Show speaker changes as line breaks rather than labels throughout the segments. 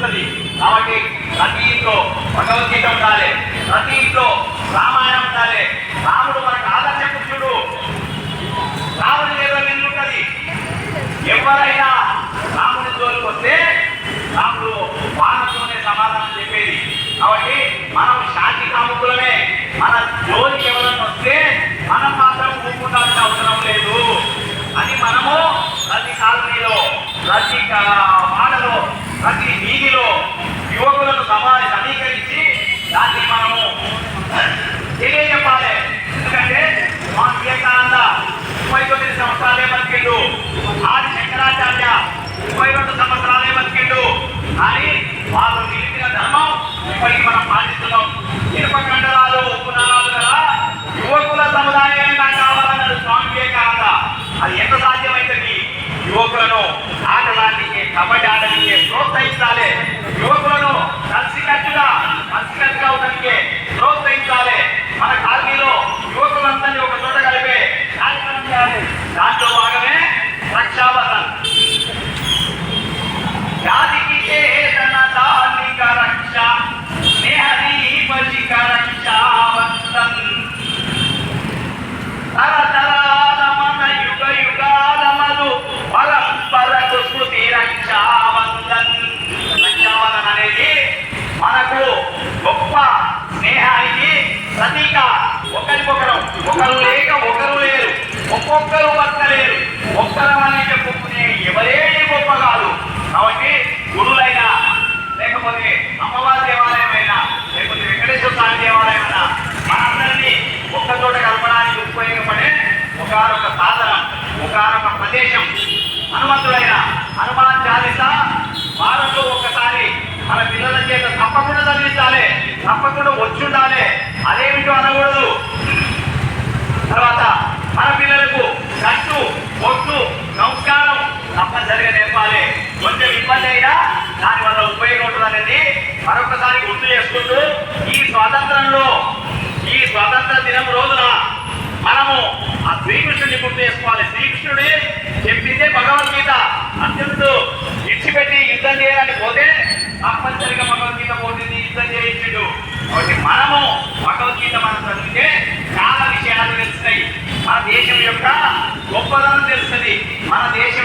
తెలుస్తుంది కాబట్టి ప్రతి ఇంట్లో భగవద్గీత ఉండాలి. ప్రతి ఇంట్లో రామాయణం ఉండాలి. రాముడు మనకు ఆదర్శ పురుషుడు రాముడి లేదా ఇల్లు ఉంటది. ఎవరైనా రాముడి జోలికి వస్తే రాముడు వాళ్ళతోనే సమాధానం చెప్పేది. కాబట్టి మనం శాంతి కాముకులమే. మన జోలికి ఎవరైనా వస్తే మనం మాత్రం ఊపుకుంటాల్సిన అవసరం లేదు. అని మనము ప్రతి కాలనీలో ప్రతి ಪ್ರೋತ್ಸಾಹಿಸ್ತಾರೆ ಯುವಕರನ್ನು ರಾಜಕೀಯ ರಾಜಕೀಯ అయినా దాని వల్ల ఉపయోగం ఉంటుంది అనేది మరొకసారి గుర్తు చేసుకుంటూ ఈ స్వాతంత్రంలో ఈ స్వాతంత్ర దినం రోజున మనము ఆ శ్రీకృష్ణుడిని గుర్తు చేసుకోవాలి. శ్రీకృష్ణుడి చెప్పిందే భగవద్గీత. అత్యంత ఇచ్చిపెట్టి యుద్ధం చేయడానికి పోతే తప్పనిసరిగా భగవద్గీత పోతుంది యుద్ధం చేయించుడు. కాబట్టి మనము భగవద్గీత మనం చదివితే చాలా విషయాలు తెలుస్తాయి. మన దేశం యొక్క గొప్పదనం తెలుస్తుంది. మన దేశం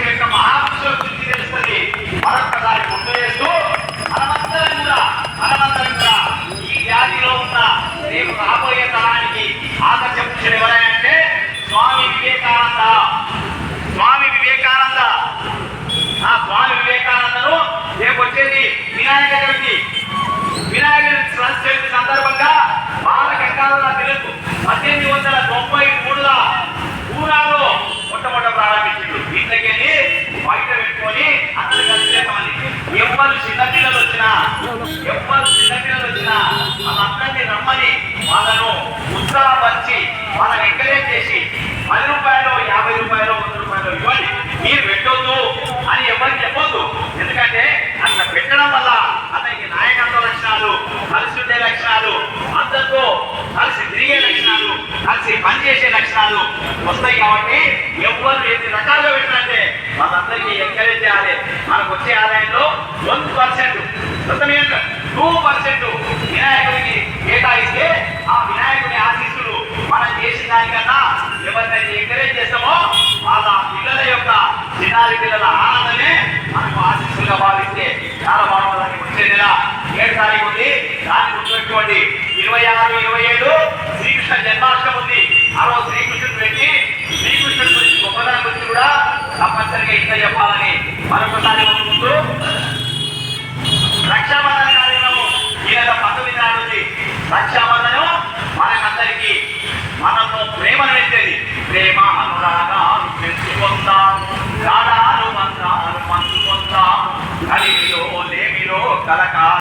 వచ్చేది వినాయక చవితి. వినాయక చవితి సందర్భంగా? బాల కంకాల తెలుగు పద్దెనిమిది వందల తొంభై మూడుల పూనాలో మొట్టమొదట ప్రారంభించింది ఇంతకెళ్ళి బయట పెట్టుకొని అసలు కలిసేమని ఎవరు చిన్నపిల్లలు వచ్చినా ఎవరు చిన్నపిల్లలు వచ్చినా వాళ్ళందరినీ నమ్మని వాళ్ళను ఉత్సాహపరిచి వాళ్ళని ఎంకరేజ్ చేసి చేసే లక్షణాలు వస్తాయి కాబట్టి ఎవరు ఎన్ని రకాలుగా పెట్టినంటే వాళ్ళందరికీ ఎంకరేజ్ చేయాలి. మనకు వచ్చే ఆదాయంలో వన్ పర్సెంట్ టూ పర్సెంట్ వినాయకుడికి కేటాయిస్తే ఆ వినాయకుడి ఆశీస్సులు మనం చేసిన దానికన్నా ఎవరినైతే ఎంకరేజ్ చేస్తామో వాళ్ళ పిల్లల యొక్క చిన్నారి పిల్లల ఆనందమే మనకు ఆశీస్సులుగా భావిస్తే చాలా బాగుంటుంది వచ్చే నెల ఏడు తారీఖు ఉంది. దాన్ని గుర్తుపెట్టుకోండి ఇరవై ఆరు ఇరవై ఏడు రక్షాబంధనం మనకందరికీ మనతో ప్రేమ పెట్టేది